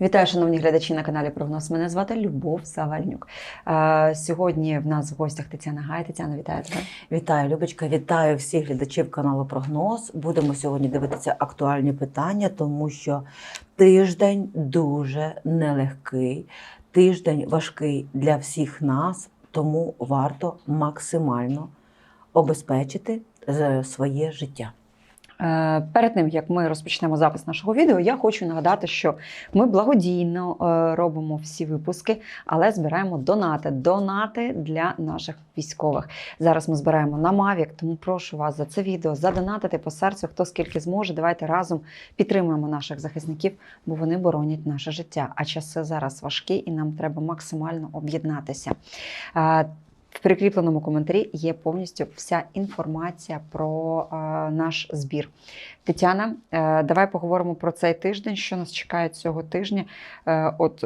Вітаю, шановні глядачі на каналі Прогноз. Мене звати Любов Завальнюк. Е, Сьогодні в нас в гостях Тетяна Гай. Тетяна, вітаю тебе. Вітаю, Любочка, вітаю всіх глядачів каналу Прогноз. Будемо сьогодні дивитися актуальні питання, тому що тиждень дуже нелегкий, тиждень важкий для всіх нас, тому варто максимально обезпечити е, своє життя. Е, Перед тим як ми розпочнемо запис нашого відео, я хочу нагадати, що ми благодійно е, робимо всі випуски, але збираємо донати. Донати для наших військових. Зараз ми збираємо на Mavic, тому прошу вас за це відео задонатити по серцю, хто скільки зможе. Давайте разом підтримуємо наших захисників, бо вони боронять наше життя. А часи зараз важкі, і нам треба максимально об'єднатися. В прикріпленому коментарі є повністю вся інформація про е, наш збір. Тетяна, е, давай поговоримо про цей тиждень, що нас чекає цього тижня. Е, от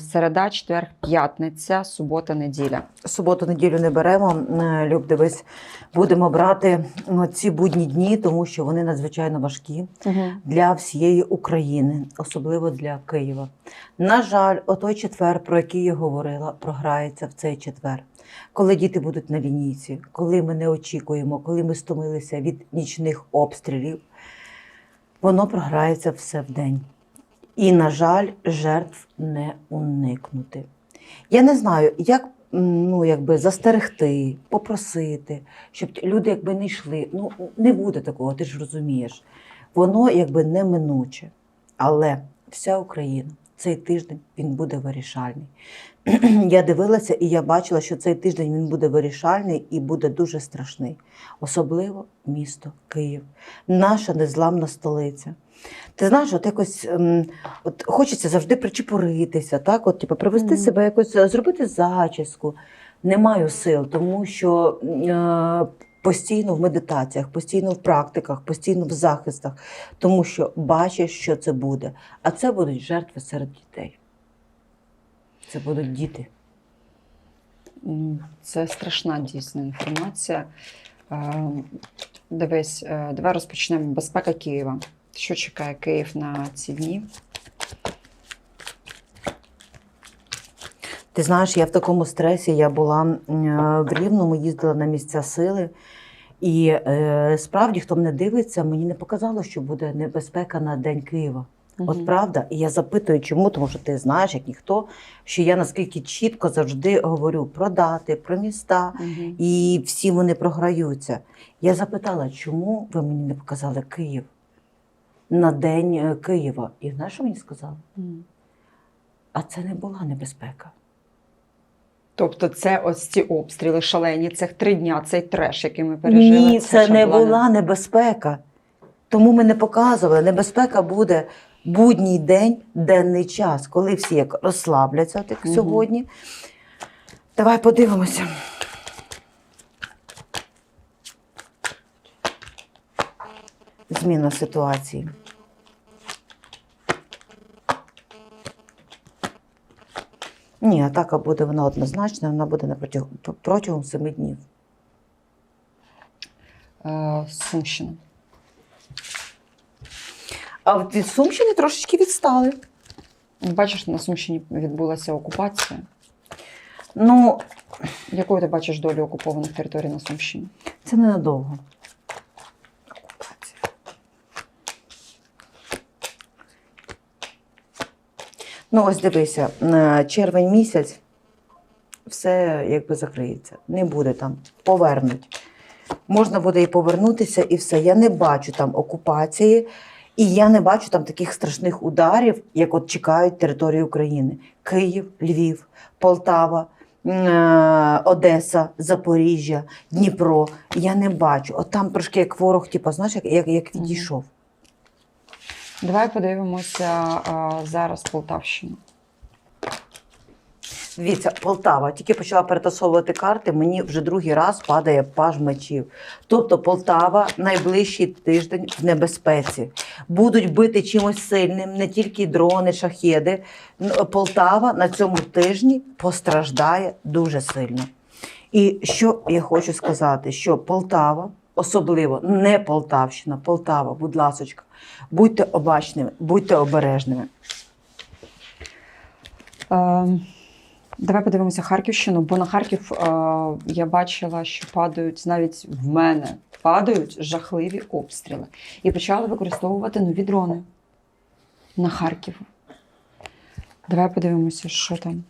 середа, четвер, п'ятниця, субота, неділя. Суботу, неділю не беремо. Люб, дивись, будемо брати ці будні дні, тому що вони надзвичайно важкі. для всієї України, особливо для Києва. На жаль, отой четвер, про який я говорила, програється в цей четвер. Коли діти будуть на лінійці, коли ми не очікуємо, коли ми стомилися від нічних обстрілів, воно програється все в день. І, на жаль, жертв не уникнути. Я не знаю, як ну, якби застерегти, попросити, щоб люди якби не йшли. Ну, не буде такого, ти ж розумієш воно якби неминуче. Але вся Україна цей тиждень він буде вирішальний. Я дивилася і я бачила, що цей тиждень він буде вирішальний і буде дуже страшний. Особливо місто Київ, наша незламна столиця. Ти знаєш, от якось ем, от хочеться завжди причепуритися, так, от, типу, привести Мгм. себе якось, е, зробити зачіску. Не маю сил, тому що е, постійно в медитаціях, постійно в практиках, постійно в захистах, тому що бачиш, що це буде. А це будуть жертви серед дітей. Це будуть діти. Це страшна дійсна інформація. Дивись, е, давай розпочнемо. Безпека Києва. Що чекає Київ на ці дні? Ти знаєш, я в такому стресі. Я була е, в Рівному, їздила на місця сили. І е, справді, хто мене дивиться, мені не показало, що буде небезпека на День Києва. От правда, і я запитую, чому, тому що ти знаєш, як ніхто, що я наскільки чітко завжди говорю про дати, про міста, Мгм. і всі вони програються. Я запитала, чому ви мені не показали Київ на День е, Києва? І знаєш, що мені сказали? Мгм. А це не була небезпека. Тобто, це ось ці обстріли шалені, цих три дня, цей треш, який ми пережили. Ні, це ще не була була небезпека. Тому ми не показували. Небезпека буде будній день, денний час, коли всі як розслабляться, як Мгм. сьогодні. Давай подивимося. Зміна ситуації. Ні, атака буде вона однозначна, вона буде на протягом, протягом семи днів. Е, Сумщина. А від Сумщини трошечки відстали. Бачиш, на Сумщині відбулася окупація. Ну, Якою ти бачиш долю окупованих територій на Сумщині? це ненадовго. Ну, ось дивися, на червень місяць все якби закриється. Не буде там, повернуть. Можна буде і повернутися, і все. Я не бачу там окупації, і я не бачу там таких страшних ударів, як от чекають території України: Київ, Львів, Полтава. е, Одеса, Запоріжжя, Дніпро. Я не бачу. От там трошки як ворог, типу, знаєш, як, як, як відійшов. Давай подивимося а, зараз Полтавщину. Дивіться, Полтава тільки почала перетасовувати карти. Мені вже другий раз падає паж мечів. Тобто Полтава найближчий тиждень в небезпеці. Будуть бити чимось сильним, не тільки дрони, шахеди. Полтава на цьому тижні постраждає дуже сильно. І що я хочу сказати, що Полтава, особливо не Полтавщина, Полтава, будь ласочка, будьте обачними, будьте обережними. Е, давай подивимося Харківщину, бо на Харків е, я бачила, що падають навіть в мене падають жахливі обстріли. І почали використовувати нові дрони на Харків. Давай подивимося, що там.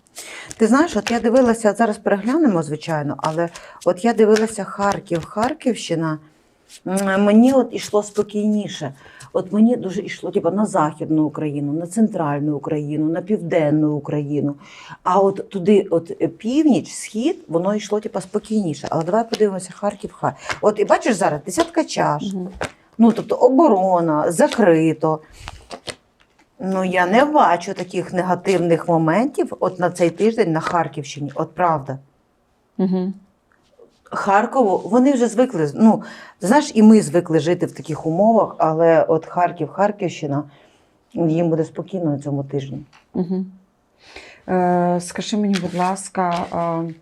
Ти знаєш, от я дивилася, зараз переглянемо, звичайно, але от я дивилася Харків, Харківщина. Мені от ішло спокійніше. От мені дуже йшло типу, на Західну Україну, на центральну Україну, на південну Україну. А от туди, от е, північ, схід, воно йшло типу, спокійніше. Але давай подивимося Харків, Харків. От і бачиш зараз десятка чаш. Мгм. Ну, тобто оборона, закрито. Ну, я не бачу таких негативних моментів от на цей тиждень на Харківщині. От правда. Угу. Харкову, вони вже звикли. Ну, знаєш, і ми звикли жити в таких умовах, але от Харків, Харківщина, їм буде спокійно на цьому тижні. Угу. Е, скажи мені, будь ласка, е,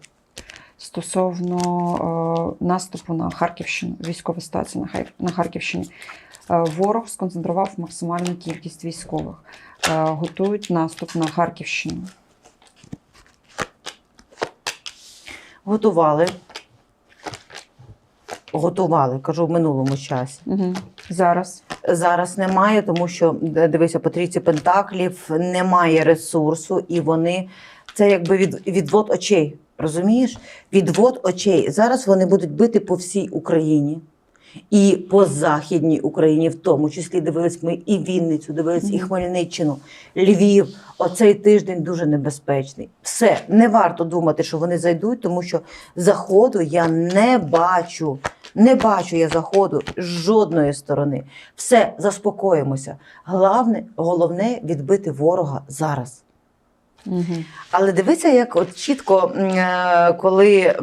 стосовно е, наступу на Харківщину, військова ситуація на, Хай- на Харківщині. Е, ворог сконцентрував максимальну кількість військових. Е, готують наступ на Харківщину. Готували. Готували, кажу, в минулому часі. Угу. Зараз. Зараз немає, тому що дивися, по трійці пентаклів немає ресурсу, і вони це якби від, відвод очей. Розумієш? Відвод очей. Зараз вони будуть бити по всій Україні. І по Західній Україні, в тому числі дивились ми і Вінницю, дивились і Хмельниччину, Львів. Оцей тиждень дуже небезпечний. Все, не варто думати, що вони зайдуть, тому що заходу я не бачу. Не бачу я заходу з жодної сторони. Все, заспокоїмося. Головне, головне відбити ворога зараз. Угу. Але дивися, як от чітко, е, коли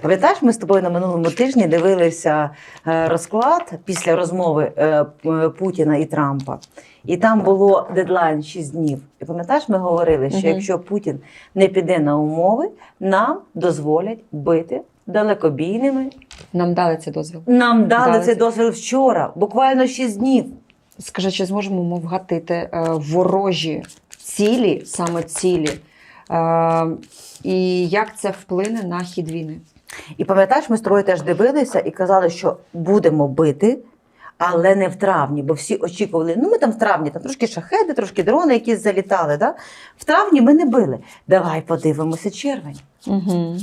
пам'ятаєш, ми з тобою на минулому тижні дивилися е, розклад після розмови е, Путіна і Трампа. І там було дедлайн 6 днів. І пам'ятаєш, ми говорили, що Мгм. якщо Путін не піде на умови, нам дозволять бити далекобійними. Нам дали цей дозвіл. Нам дали Дали цей дозвіл вчора, буквально 6 днів. Скажи, чи зможемо ми вгатити е, ворожі цілі, саме цілі? Е, і як це вплине на хід війни? І пам'ятаєш, ми з тобою теж дивилися і казали, що будемо бити, але не в травні, бо всі очікували. Ну, ми там в травні, там трошки шахеди, трошки дрони якісь залітали. Да? В травні ми не били. Давай подивимося червень. Угу.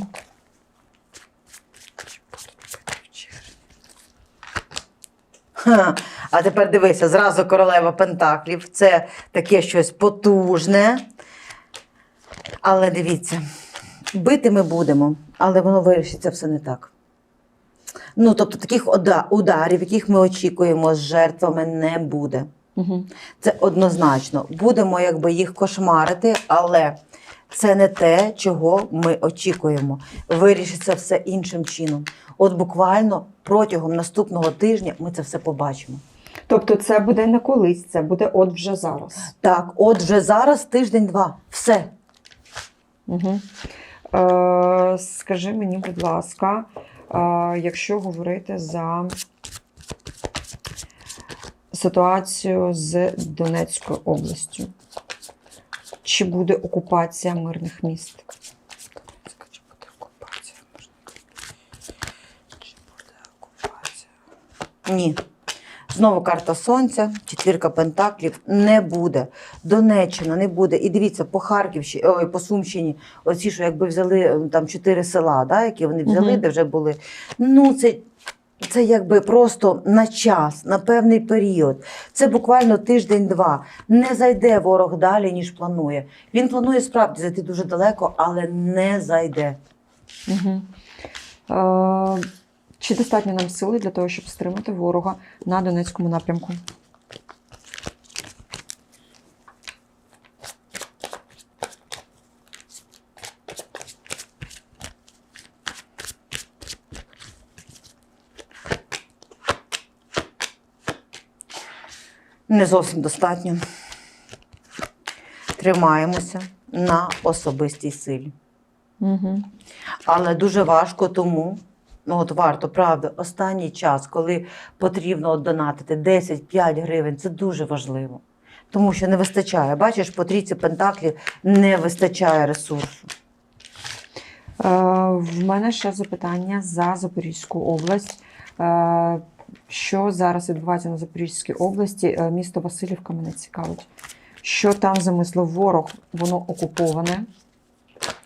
Ха. А тепер дивися, зразу королева Пентаклів. Це таке щось потужне. Але дивіться, бити ми будемо, але воно вирішиться все не так. Ну, тобто таких ударів, яких ми очікуємо з жертвами, не буде. Угу. Це однозначно. Будемо якби їх кошмарити, але це не те, чого ми очікуємо. Вирішиться все іншим чином. От буквально протягом наступного тижня ми це все побачимо. Тобто це буде не колись, це буде от вже зараз. Так, от вже зараз тиждень-два. Все. Угу. Е, скажи мені, будь ласка, е, якщо говорити за ситуацію з Донецькою областю, чи буде окупація мирних міст? Чи буде окупація? Чи буде окупація? Ні. Знову карта сонця, четвірка пентаклів не буде. Донеччина не буде. І дивіться, по Харківщині, ой, по Сумщині, оці, що якби взяли е, там чотири села, да, які вони взяли, Мгм. де вже були. Ну, це, це якби просто на час, на певний період. Це буквально тиждень-два. Не зайде ворог далі, ніж планує. Він планує справді зайти дуже далеко, але не зайде. Угу. Чи достатньо нам сили для того, щоб стримати ворога на Донецькому напрямку? Не зовсім достатньо. Тримаємося на особистій силі. Угу. Але дуже важко тому, ну от варто, правда, останній час, коли потрібно донатити 10-5 гривень, це дуже важливо. Тому що не вистачає. Бачиш, по трійці пентаклів не вистачає ресурсу. Е, в мене ще запитання за Запорізьку область. Е, що зараз відбувається на Запорізькій області? Е, місто Васильівка мене цікавить. Що там замислив ворог? Воно окуповане.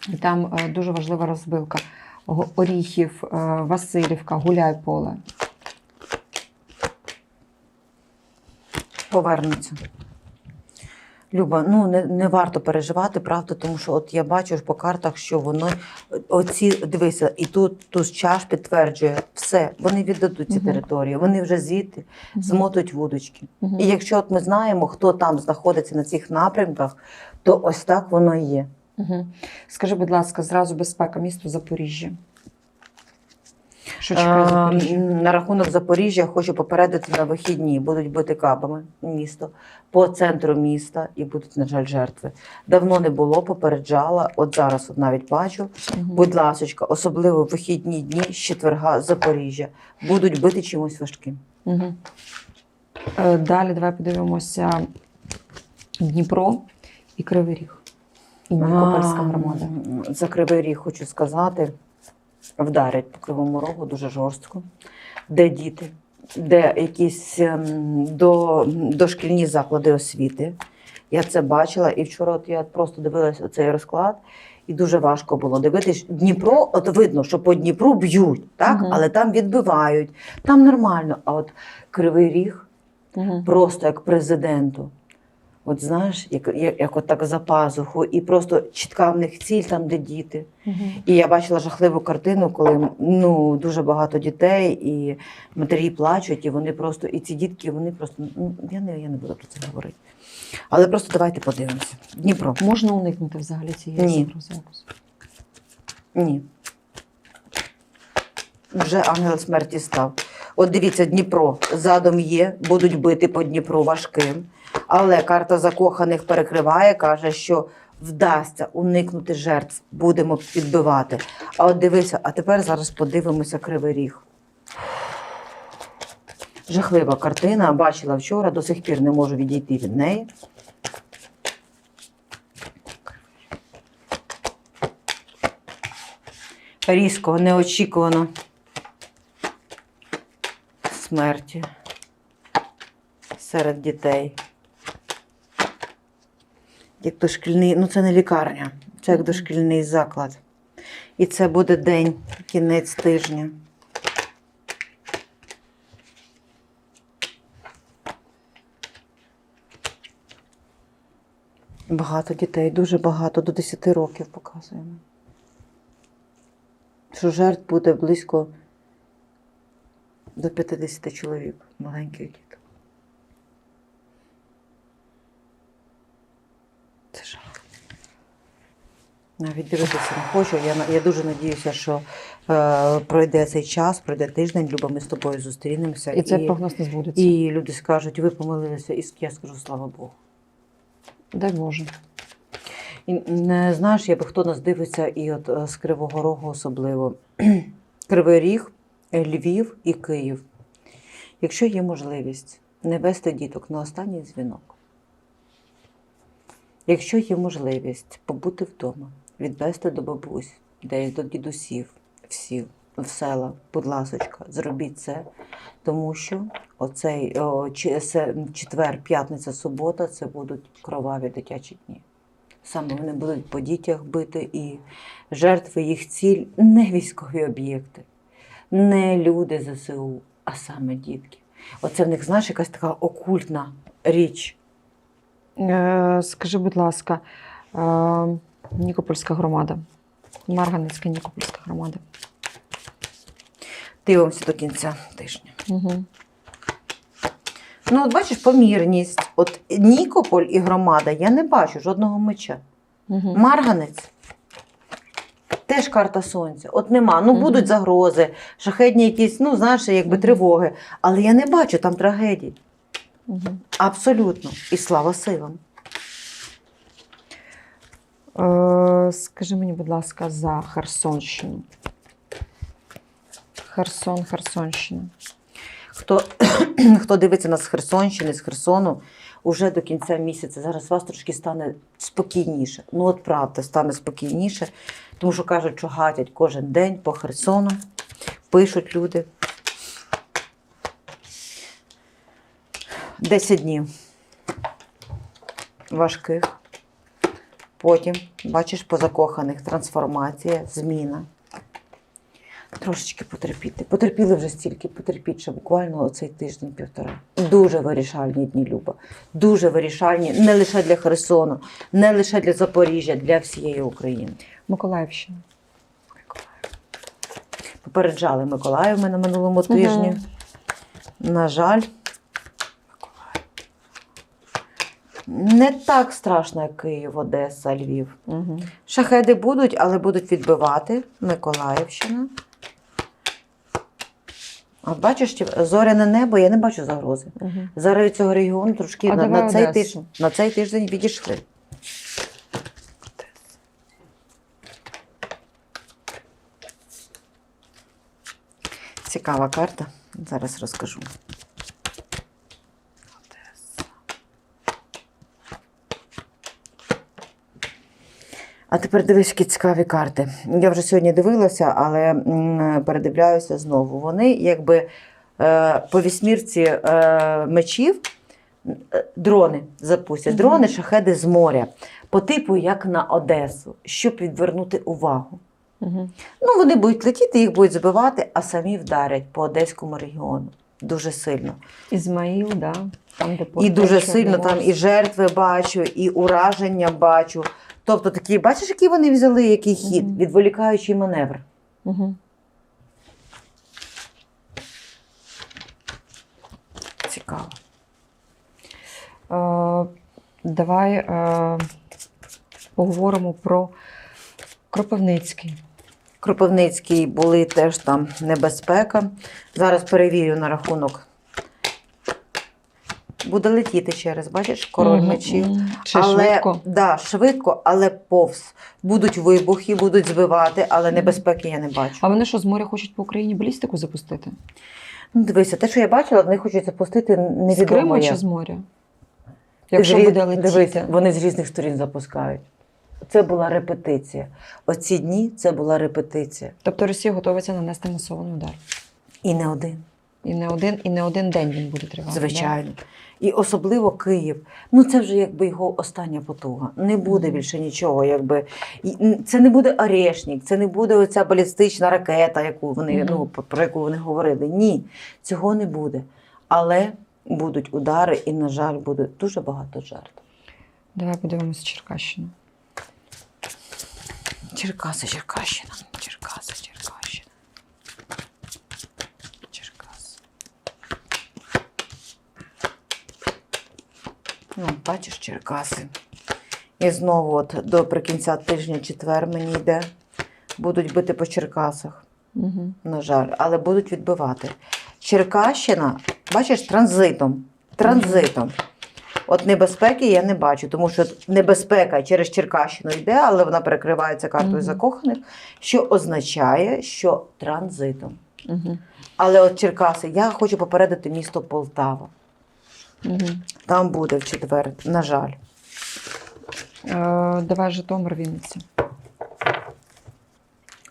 І там е, дуже важлива розбилка. Оріхів, е, Васильівка, Гуляйполе. Повернуться. Люба, ну не, не варто переживати, правда, тому що от я бачу по картах, що воно оці дивися, і тут туз чаш підтверджує все. Вони віддадуть ці Мгм. території, вони вже звідти змотуть вудочки. Мгм. І якщо от ми знаємо, хто там знаходиться на цих напрямках, то ось так воно і є. Угу. Скажи, будь ласка, зразу безпека місто Запоріжжя. Що чекає Запоріжжя? на рахунок Запоріжжя хочу попередити на вихідні. Будуть бити кабами місто по центру міста і будуть, на жаль, жертви. Давно не було, попереджала. От зараз от навіть бачу. Мгм. Будь ласочка, особливо в вихідні дні з четверга Запоріжжя будуть бити чимось важким. Угу. Далі давай подивимося Дніпро і Кривий Ріг. І Нікопольська громада. За кривий ріг хочу сказати, вдарять по кривому рогу дуже жорстко. Де діти, де якісь ем, до, дошкільні заклади освіти. Я це бачила, і вчора от я просто дивилася цей розклад, і дуже важко було дивитись. Дніпро, от видно, що по Дніпру б'ють, так? Мгм. але там відбивають, там нормально. А от Кривий Ріг Угу. просто як президенту. От знаєш, як, як, як от так за пазуху, і просто чітка в них ціль там, де діти. І я бачила жахливу картину, коли ну дуже багато дітей, і матері плачуть, і вони просто, і ці дітки, вони просто ну я не я не буду про це говорити. Але просто давайте подивимося. Дніпро. Можна уникнути взагалі цієї Ні. загрози? Ні. Вже ангел смерті став. От дивіться, Дніпро задом є, будуть бити по Дніпру важким. Але карта закоханих перекриває, каже, що вдасться уникнути жертв, будемо підбивати. А от дивися, а тепер зараз подивимося кривий ріг. Жахлива картина, бачила вчора, до сих пір не можу відійти від неї. Різко, неочікувано смерті серед дітей. Як дошкільний, ну це не лікарня, це як дошкільний заклад. І це буде день, кінець тижня. Багато дітей, дуже багато, до 10 років показуємо. Що жертв буде близько до 50 чоловік, маленьких діток. Навіть дивитися не хочу. Я, я дуже надіюся, що е, пройде цей час, пройде тиждень, Люба, ми з тобою зустрінемося. І цей прогноз не збудеться. і люди скажуть, ви помилилися, і я скажу слава Богу. Дай Боже. І не знаєш, якби хто нас дивиться, і от е, з Кривого Рогу особливо. Кривий Ріг, Львів і Київ. Якщо є можливість не вести діток на останній дзвінок, якщо є можливість побути вдома, відвести до бабусь, десь до дідусів, всіх, в села, будь ласочка, зробіть це, тому що оцей о, четвер, п'ятниця, субота це будуть кроваві дитячі дні. Саме вони будуть по дітях бити, і жертви їх ціль не військові об'єкти, не люди ЗСУ, а саме дітки. Оце в них, знаєш, якась така окультна річ. Е, скажи, будь ласка, е, Нікопольська громада. Марганецька Нікопольська громада. Дивимося до кінця тижня. Угу. Ну, от бачиш, помірність. От Нікополь і громада, я не бачу жодного меча. Угу. Марганець. Теж карта сонця. От нема. Ну, будуть загрози, шахетні якісь, ну, знаєш, якби тривоги. Але я не бачу там трагедій. Угу. Абсолютно. І слава силам. Е, скажи мені, будь ласка, за Херсонщину. Херсон, Херсонщина. хто, хто дивиться нас з Херсонщини, з Херсону, уже до кінця місяця зараз вас трошки стане спокійніше. Ну, от правда, стане спокійніше, тому що кажуть, що гатять кожен день по Херсону, пишуть люди. 10 днів важких. Потім, бачиш, по закоханих трансформація, зміна. Трошечки потерпіти. Потерпіли вже стільки, потерпіть ще буквально оцей тиждень-півтора. Дуже вирішальні дні, Люба. Дуже вирішальні не лише для Херсону, не лише для Запоріжжя, для всієї України. Миколаївщина. Попереджали Миколаїв ми на минулому тижні. На жаль, не так страшно, як Київ, Одеса, Львів. Угу. Шахеди будуть, але будуть відбивати Миколаївщина. От бачиш, зоряне небо, я не бачу загрози. Угу. Зараз від цього регіону трошки А на, на, цей тиждень, на цей тиждень відійшли. Цікава карта. Зараз розкажу. А тепер дивись, які цікаві карти. Я вже сьогодні дивилася, але передивляюся знову. Вони якби е, по вісьмірці е, мечів е, дрони запустять. Дрони, шахеди з моря, по типу як на Одесу, щоб відвернути увагу. Угу. Ну, вони будуть летіти, їх будуть збивати, а самі вдарять по одеському регіону. Дуже сильно. Ізмаїл, да. Там, де І дуже сильно там і жертви бачу, і ураження бачу. Тобто такі, бачиш, який вони взяли, який хід, Мгм. відволікаючий маневр. Угу. Цікаво. Е, давай е, поговоримо про Кропивницький. Кропивницький були теж там небезпека. Зараз перевірю на рахунок. Буде летіти через, бачиш, король мечів. Чи але, швидко? Да, швидко, але повз. Будуть вибухи, будуть збивати, але небезпеки я не бачу. А вони що з моря хочуть по Україні балістику запустити? Ну, дивися, те, що я бачила, вони хочуть запустити з невідомо Криму чи з моря? Якщо З рі- буде летіти. Дивись, вони з різних сторін запускають. Це була репетиція. Оці дні це була репетиція. Тобто Росія готується нанести масований удар. І не один. І не один, і не один день він буде тривати. Звичайно. І особливо Київ. Ну це вже якби його остання потуга. Не буде більше нічого. Якби це не буде Орешник, це не буде оця балістична ракета, яку вони Мгм. ну про- про яку вони говорили. Ні, цього не буде. Але будуть удари, і на жаль, буде дуже багато жертв. Давай подивимося Черкащину. Черкаси, Черкащина, Черкаси, Черкащина. Черкаси. Ну, бачиш, Черкаси. І знову от до прикінця тижня четвер мені йде. Будуть бити по Черкасах, Угу. на жаль, але будуть відбивати. Черкащина, бачиш, транзитом. Транзитом. От небезпеки я не бачу, тому що небезпека через Черкащину йде, але вона перекривається картою Мгм. закоханих, що означає, що транзитом. Угу. Але от Черкаси, я хочу попередити місто Полтава. Угу. Там буде в четвер, на жаль. Е, давай Житомир, Вінниця.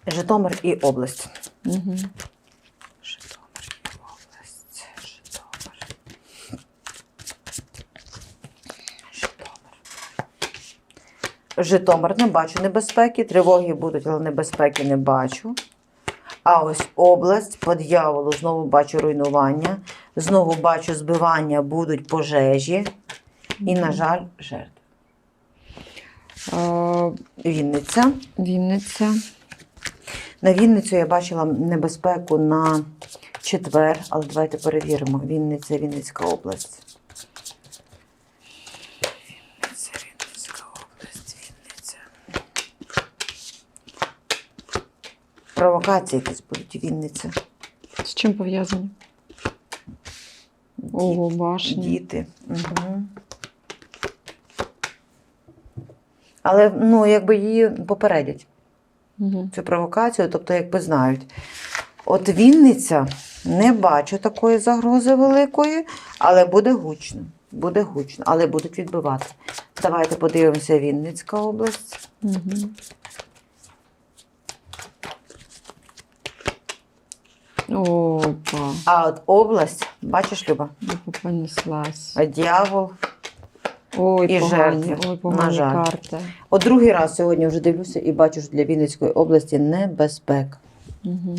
Житомир і область. Угу. Житомир і область. Житомир. Житомир. Житомир не бачу небезпеки. Тривоги будуть, але небезпеки не бачу. А ось область по дьяволу знову бачу руйнування. Знову бачу збивання, будуть пожежі. І, на жаль, жертви. Вінниця. Вінниця. На Вінницю я бачила небезпеку на четвер, але давайте перевіримо. Вінниця, Вінницька область. Вінниця, Вінницька область, Вінниця. Провокації якісь будуть Вінниця. З чим пов'язані? Ого, башні. Діти. Угу. Але ну, якби її попередять. Угу. цю провокацію, тобто, якби знають. От Вінниця, Не бачу такої загрози великої, але буде гучно. Буде гучно, але будуть відбивати. Давайте подивимося Вінницька область. Угу. Опа, А от область, бачиш, Люба, понеслась. дьявол. Ой, І погані, жертви, ой, на жаль. карти. От другий раз сьогодні вже дивлюся і бачу, що для Вінницької області небезпека. Угу.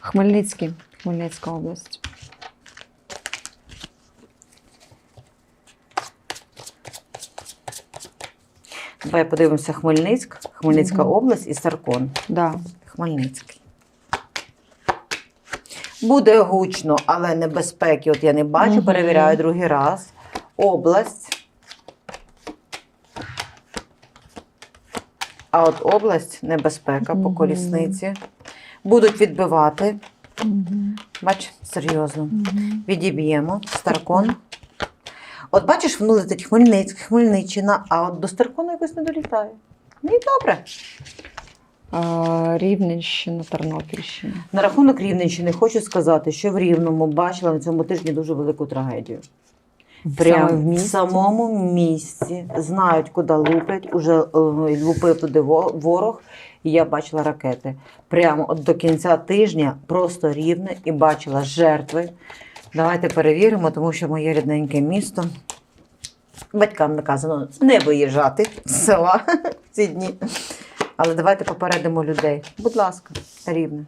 Хмельницький, Хмельницька область. Давай подивимося Хмельницьк, Хмельницька Мгм. область і Саркон. Да. Хмельницький. Буде гучно, але небезпеки. От я не бачу, Мгм. перевіряю другий раз. Область. А от область небезпека по колісниці. Будуть відбивати. Угу. Бач, серйозно. Угу. Відіб'ємо. Старкон. От бачиш, воно летить Хмельницьк, Хмельниччина, а от до Старкону якось не долітає. Ну і добре. Рівненщина, Тернопільщина. На рахунок Рівненщини хочу сказати, що в Рівному бачила на цьому тижні дуже велику трагедію. Прямо в самому місці знають, куди луплять. Уже е, лупив туди ворог, і я бачила ракети. Прямо от до кінця тижня просто рівне і бачила жертви. Давайте перевіримо, тому що моє рідненьке місто. Батькам наказано не виїжджати з села в ці дні. Але давайте попередимо людей. Будь ласка, рівне.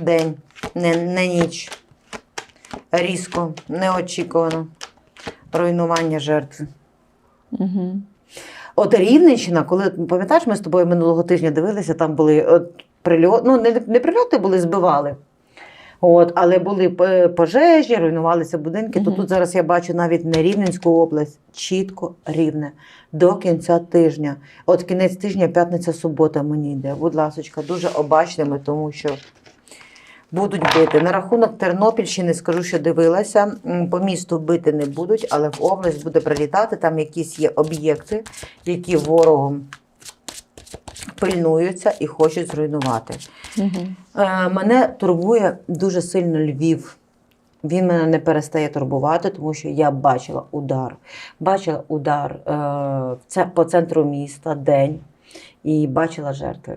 День, не, не ніч. Різко, неочікувано. Руйнування жертв. Угу. От Рівненщина, коли пам'ятаєш, ми з тобою минулого тижня дивилися, там були от, прильот, ну не, не прильоти були, збивали. От, але були е, пожежі, руйнувалися будинки. То тут зараз я бачу навіть не Рівненську область, чітко рівне до кінця тижня. От кінець тижня, п'ятниця, субота мені йде. Будь ласочка, дуже обачними, тому що будуть бити. На рахунок Тернопільщини скажу, що дивилася. По місту бити не будуть, але в область буде прилітати. Там якісь є об'єкти, які ворогом пильнуються і хочуть зруйнувати. Угу. Мене турбує дуже сильно Львів. Він мене не перестає турбувати, тому що я бачила удар. Бачила удар е, це, по центру міста день і бачила жертви.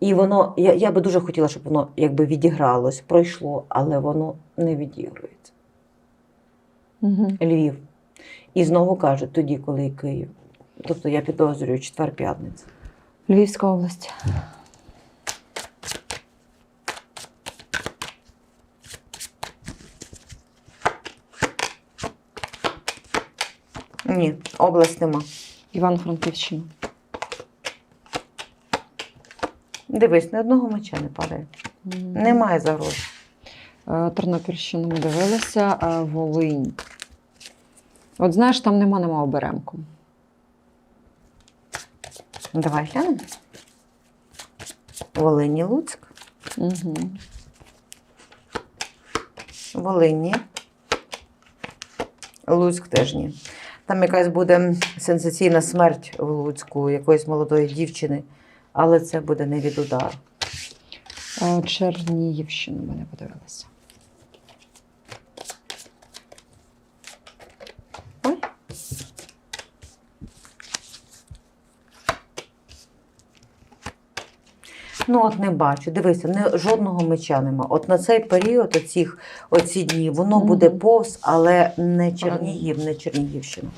І воно, я, я би дуже хотіла, щоб воно якби відігралось, пройшло, але воно не відігрується. Угу. Львів. І знову кажуть, тоді, коли Київ. Тобто я підозрюю четвер-п'ятниця. Львівська область. Ні, область нема. Івано-Франківщина. Дивись, ні одного меча не падає. Немає загрози. Е, Тернопільщину ми дивилися, е, Волинь. От знаєш, там нема нема оберемку. Давай глянемо. Волині Луцьк. Угу. Волині. Луцьк теж ні. Там якась буде сенсаційна смерть в Луцьку якоїсь молодої дівчини, але це буде не від удару. Е, Чернігівщину ми не Ну, от не бачу. Дивися, не, жодного меча нема. От на цей період, оцих, оці дні, воно буде повз, але не Чернігів, не Чернігівщина.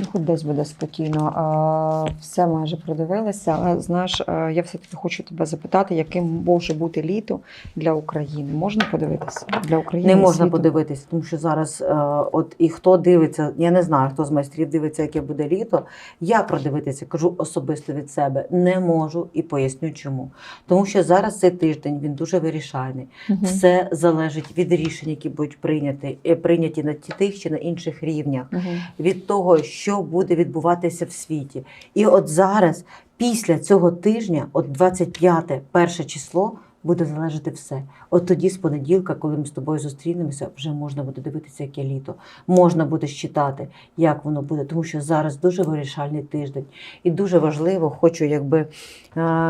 Ну, хоч десь буде спокійно. А, все майже продивилися. Але знаєш, я все-таки хочу тебе запитати, яким може бути літо для України. Можна подивитися? Для України Не можна світу? подивитися, тому що зараз, е, от і хто дивиться, я не знаю, хто з майстрів дивиться, яке буде літо. Я продивитися кажу особисто від себе не можу і поясню чому. Тому що зараз цей тиждень він дуже вирішальний. Мгм. Все залежить від рішень, які будуть прийняті, е, прийняті на тих чи на інших рівнях, Мгм. від того, що буде відбуватися в світі. І от зараз, після цього тижня, от 25 перше число, буде залежати все. От тоді, з понеділка, коли ми з тобою зустрінемося, вже можна буде дивитися, яке літо. Можна буде считати, як воно буде, тому що зараз дуже вирішальний тиждень. І дуже важливо, хочу, якби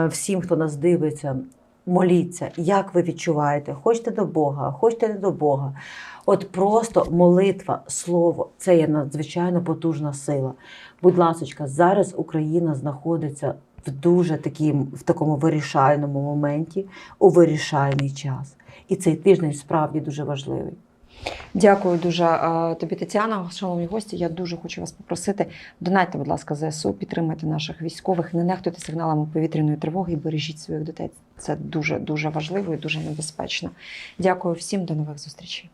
всім, хто нас дивиться, моліться, як ви відчуваєте, хочете до Бога, хочете не до Бога. От просто молитва, слово це є надзвичайно потужна сила. Будь ласочка, зараз Україна знаходиться в дуже таким, в такому вирішальному моменті, у вирішальний час. І цей тиждень справді дуже важливий. Дякую дуже е, тобі, Тетяна. Шановні гості. Я дуже хочу вас попросити. Донайте, будь ласка, ЗСУ, підтримайте наших військових, не нехтуйте сигналами повітряної тривоги і бережіть своїх дітей. Це дуже дуже важливо і дуже небезпечно. Дякую всім, до нових зустрічей.